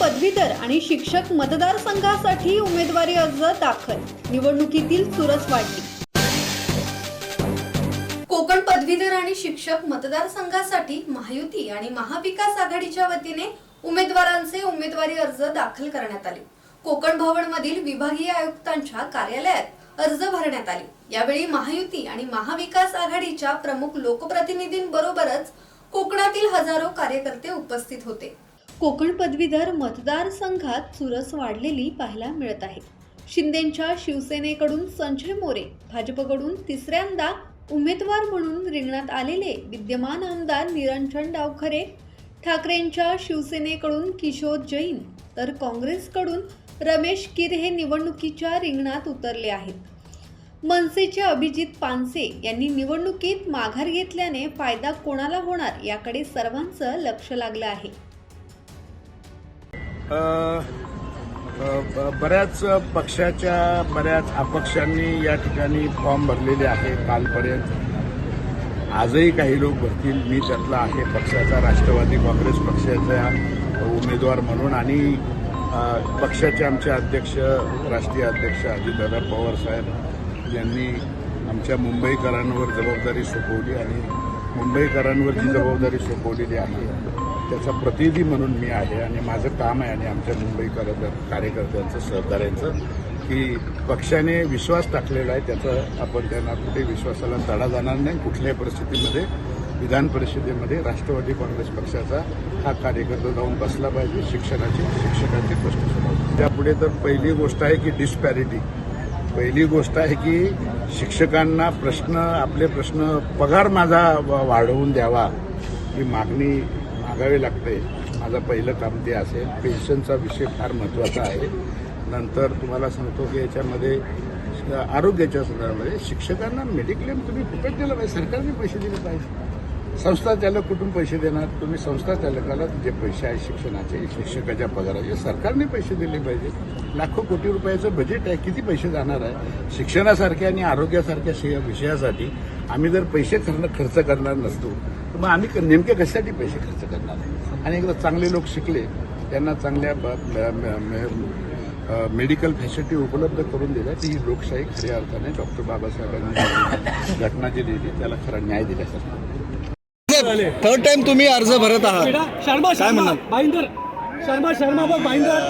पदवीधर आणि शिक्षक मतदारसंघासाठी उमेदवारी अर्ज दाखल. निवडणुकीतील चुरस वाढली. कोकण पदवीधर आणि शिक्षक मतदारसंघासाठी महायुती आणि महाविकास आघाडीच्या वतीने उमेदवारांचे उमेदवारी अर्ज दाखल करण्यात आले. कोकण भवन मधील विभागीय आयुक्तांच्या कार्यालयात अर्ज भरण्यात आले. यावेळी महायुती आणि महाविकास आघाडीच्या प्रमुख लोकप्रतिनिधींबरोबरच कोकणातील हजारो कार्यकर्ते उपस्थित होते. कोकण पदवीधर मतदारसंघात चुरस वाढलेली पाहायला मिळत आहे. शिंदेच्या शिवसेनेकडून संजय मोरे भाजपकडून तिसऱ्यांदा उमेदवार म्हणून रिंगणात आलेले विद्यमान आमदार निरंजन डावखरे ठाकरेंच्या शिवसेनेकडून किशोर जैन तर काँग्रेसकडून रमेश कीर हे निवडणुकीच्या रिंगणात उतरले आहेत. मनसेचे अभिजित पानसे यांनी निवडणुकीत माघार घेतल्याने फायदा कोणाला होणार याकडे सर्वांचं लक्ष लागलं आहे. बऱ्याच पक्षाच्या बऱ्याच अपक्षांनी या ठिकाणी फॉर्म भरलेले आहे कालपर्यंत. आजही काही लोक भरतील मी त्यातला आहे पक्षाचा राष्ट्रवादी काँग्रेस पक्षाचा उमेदवार म्हणून. आणि पक्षाचे आमचे अध्यक्ष राष्ट्रीय अध्यक्ष अजितदादा पवार साहेब यांनी आमच्या मुंबईकरांवर जबाबदारी सोपवली आणि मुंबईकरांवर जी जबाबदारी सोपवलेली आहे. त्याचा प्रतिनिधी म्हणून मी आहे आणि माझं काम आहे आणि आमच्या मुंबईकर कार्यकर्त्यांचं सहकार्यांचं की पक्षाने विश्वास टाकलेला आहे. त्याचा आपण त्यांना कुठे विश्वासाला तडा जाणार नाही. कुठल्याही परिस्थितीमध्ये विधान परिषदेमध्ये राष्ट्रवादी काँग्रेस पक्षाचा हा कार्यकर्ता जाऊन बसला पाहिजे. शिक्षणाची शिक्षकांची प्रश्न सोडवले त्यापुढे तर पहिली गोष्ट आहे की डिस्पॅरिटी पहिली गोष्ट आहे की शिक्षकांना प्रश्न आपले प्रश्न पगार माझा वाढवून द्यावा ही मागणी मागावी लागते. माझं पहिलं काम ते असेल. पेन्शनचा विषय फार महत्त्वाचा आहे. नंतर तुम्हाला सांगतो की याच्यामध्ये आरोग्याच्या संदर्भामध्ये शिक्षकांना मेडिक्लेम तुम्ही फुकट दिलं पाहिजे. सरकारने पैसे दिले पाहिजे. संस्था चालक कुठून पैसे देणार? तुम्ही संस्था चालकाला जे पैसे आहेत शिक्षणाचे शिक्षकाच्या पगाराचे सरकारने पैसे दिले पाहिजे. लाखो कोटी रुपयाचं बजेट आहे. किती पैसे जाणार आहे? शिक्षणासारख्या आणि आरोग्यासारख्या शे- विषयासाठी आम्ही जर पैसे खर्च खर्च करणार नसतो मग आम्ही नेमके कशासाठी पैसे खर्च करणार? आणि एकदा चांगले लोक शिकले त्यांना चांगल्या मेडिकल फॅसिलिटी उपलब्ध करून दिल्या. ती ही लोकशाही खऱ्या अर्थाने डॉक्टर बाबासाहेबांनी जी घटना जी दिली त्याला खरा न्याय दिल्यासारखं थर्ड टाइम तुम्ही अर्ज भरत आहात. शर्मा शर्मा. म्हणाल? बाईंदर. शर्मा शर्मा बाईंदर.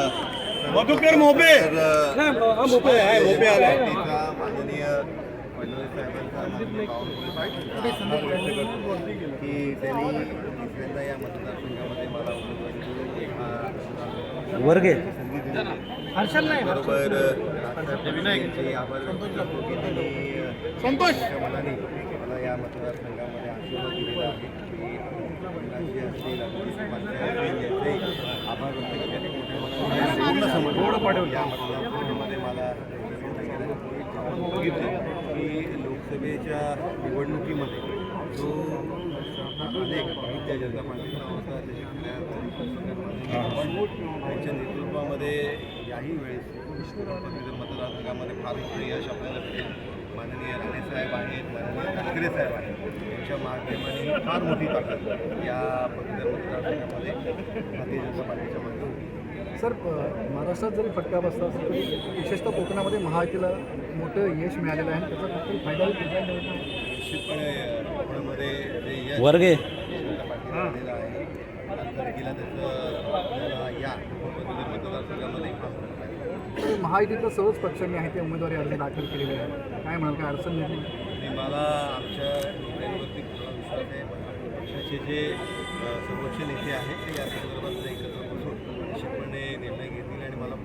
मधुकर हा मोकळे आहे मोकळे आलाय. माननीय की त्यांनी तिसऱ्यांदा या मतदारसंघामध्ये मला उमेदवारी वर्गे बरोबर राष्ट्रपतींचे आभार व्यक्त करतो की त्यांनी संतोष. मनाने मला या मतदारसंघामध्ये आशीर्वाद दिलेला आहे की असतील आभार व्यक्त करतो मोठ्या मनाने पूर्ण समज. या मतदारसंघामध्ये मला बघितलं. लोकसभेच्या निवडणुकीमध्ये जो अनेक भारतीय जनता पार्टीचा होता त्यांच्या नेतृत्वामध्ये याही वेळेस मतदारसंघामध्ये फार मोठं यश आपल्याला भेटेल माननीय राणेसाहेब आहेत माननीय ठाकरे साहेब आहेत यांच्या माध्यमाने फार मोठी ताकद या पदवीधर मतदारसंघामध्ये भारतीय जनता पार्टी सर महाराष्ट्रात जरी फटका बसला असला तरी विशेषतः कोकणामध्ये महायुतीला मोठं यश मिळालेलं आहे. आणि त्याचा कुठेतरी फायदा? निश्चितपणे कोकणामध्ये जे यश वर्गे आलेलं आहे. त्याचं आपल्याला या मतदारसंघामध्ये फार. तर महायुतीतल्या सर्वच पक्षांनी आहे ते उमेदवारी अर्ज दाखल केलेले आहे काय म्हणाल काय अडचण नाही आणि मला आमच्या नेत्यांवरती पूर्ण विश्वास आहे. पक्षाचे जे अ, सर्वोच्च नेते आहेत ते या संदर्भात एकत्र बसून निश्चितपणे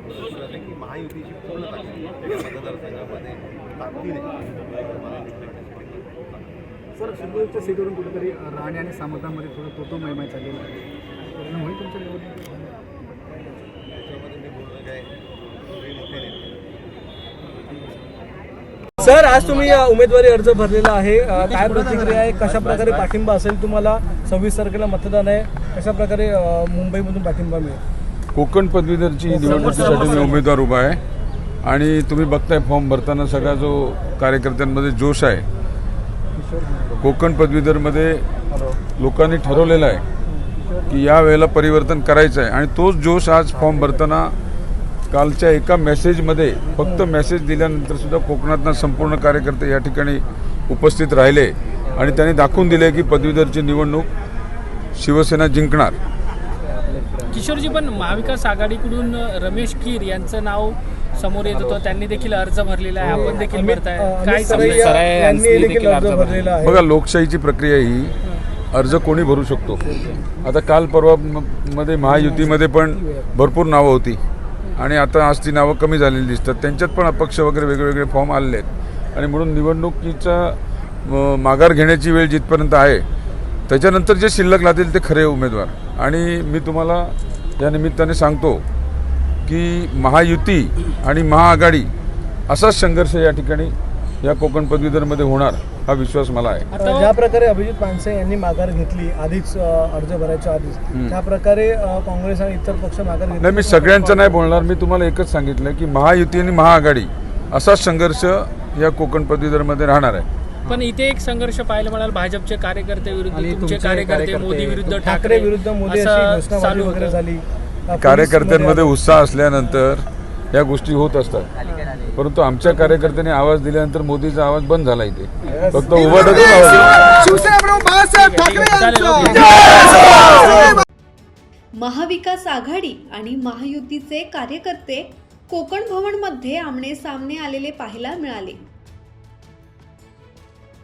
विश्वास आहे की महायुतीची पूर्ण ताकद या मतदारसंघामध्ये ताकदीने मला सर सिंधुदुर्गच्या सीटवरून कुठेतरी राणे आणि सामंतांमध्ये थोडं तोतो मैमाय चाललेला आहे. परिणाम होईल तुमच्या निवडणुकीत? त्याच्यामध्ये मी बोलणं काय सगळे मोठे नेते सर आज तुम्ही उमेदवारी अर्ज भरलेला आहे. काय प्रतिक्रिया आहे? कशा प्रकारे पाठिंबा असेल तुम्हाला? सव्वीस तारखेला मतदान आहे. कशा प्रकारे मुंबईमधून पाठिंबा मिळेल? कोकण पदवीधरची निवडणुकीसाठी मी उमेदवार उभा आहे. आणि तुम्ही बघताय फॉर्म भरताना सगळा जो कार्यकर्त्यांमध्ये जोश आहे कोकण पदवीधरमध्ये लोकांनी ठरवलेलं आहे की या वेळेला परिवर्तन करायचं आहे. आणि तोच जोश आज फॉर्म भरताना कालच्या एका मेसेजमध्ये फक्त मेसेज दिल्यानंतर सुद्धा कोकणातनं संपूर्ण कार्यकर्ते या ठिकाणी उपस्थित राहिले. आणि त्यांनी दाखवून दिले की पदवीधरची निवडणूक शिवसेना जिंकणार. किशोरजी पण महाविकास आघाडीकडून रमेश कीर यांचं नाव समोर येत होतं. त्यांनी देखील अर्ज भरलेला आहे. आपण देखील भरताय. काय बघा लोकशाहीची प्रक्रिया ही अर्ज कोणी भरू शकतो? आता काल परवा म- मध्ये महायुतीमध्ये पण भरपूर नावं होती. आणि आता आज ती नावं कमी झालेली दिसतात. त्यांच्यात पण अपक्ष वगैरे वेगवेगळे फॉर्म आलेले आहेत. आणि म्हणून निवडणुकीचा माघार घेण्याची वेळ जिथपर्यंत आहे त्याच्यानंतर जे शिल्लक लागतील ते खरे उमेदवार. आणि मी तुम्हाला या निमित्ताने सांगतो की महायुती आणि महाआघाडी असाच संघर्ष या ठिकाणी या कोकण पदवीधरमध्ये होणार हा विश्वास मला आहे. ज्या प्रकारे अभिजित पानसे यांनी माघार घेतली आधीच अर्ज भरायच्या आधीच त्या प्रकारे काँग्रेस आणि इतर पक्ष माघार घेतली नाही मी सगळ्यांचं नाही बोलणार मी तुम्हाला एकच सांगितलं की महायुती आणि महाआघाडी असाच संघर्ष या कोकण पदवीधरमध्ये राहणार आहे. पण इथे एक संघर्ष पाहायला मिळाल. भाजपचे कार्यकर्ते विरुद्ध तुमचे कार्यकर्ते मोदी विरुद्ध ठाकरे विरुद्ध मोदी चालू वगैरे. झाली. कार्यकर्त्यांमध्ये मध्ये- उत्साह असल्यानंतर या गोष्टी होत असतात. परंतु आमच्या कार्यकर्त्यांनी आवाज दिल्यानंतर मोदीचा आवाज बंद झाला इथे. फक्त उभाटच महाविकास आघाडी आणि महायुतीचे कार्यकर्ते कोकण भवनमध्ये आमने सामने आलेले पाहायला मिळाले.